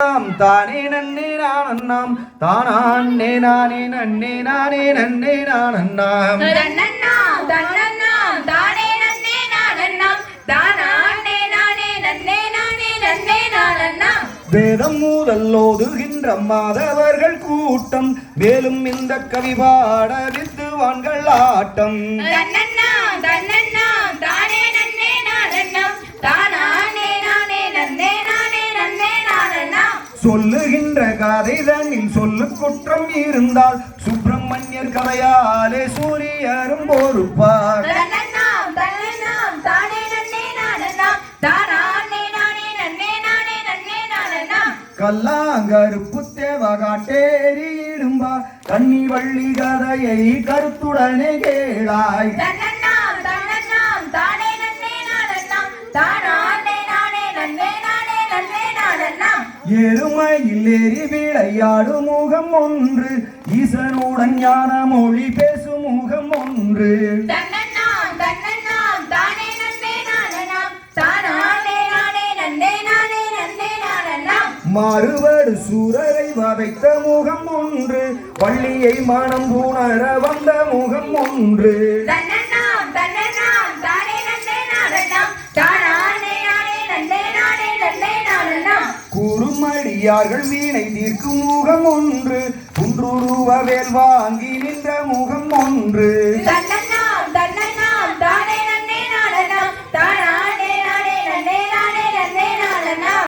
தானே நன்னே தானே நானே நன்னே நானே நன்னே தன்னண்ணா தானே நானே நன்னே நானே நன்னே நானண்ணா வேதம் முதல் ஓதுகின்ற மாதவர்கள் கூட்டம். மேலும் இந்த கவி பாட வித்துவான்கள் ஆட்டம். சொல்லுகின்ற கதை தன்னில் சொல்லு குற்றம் இருந்தால் சுப்பிரமணியர் கதையாலே சூரியரும் பொறுப்பார். கல்லாங்கருப்பு தேவ காட்டேரி இடும்பா கன்னி வள்ளி கதையை கருத்துடனே கேளாய். எருமையில் ஏறி விளையாடும் முகம் ஒன்று. ஈசனுடன் ஞான மொழி பேசும் முகம் ஒன்று. மாறுபடு சூரரை வதைத்த முகம் ஒன்று. வள்ளியை மனம் புணர வந்த முகம் ஒன்று. கூறும் அடியார்கள் வீணை தீர்க்கும் முகம் ஒன்று குன்றுருவ வேல் வாங்கி நின்ற முகம் ஒன்று.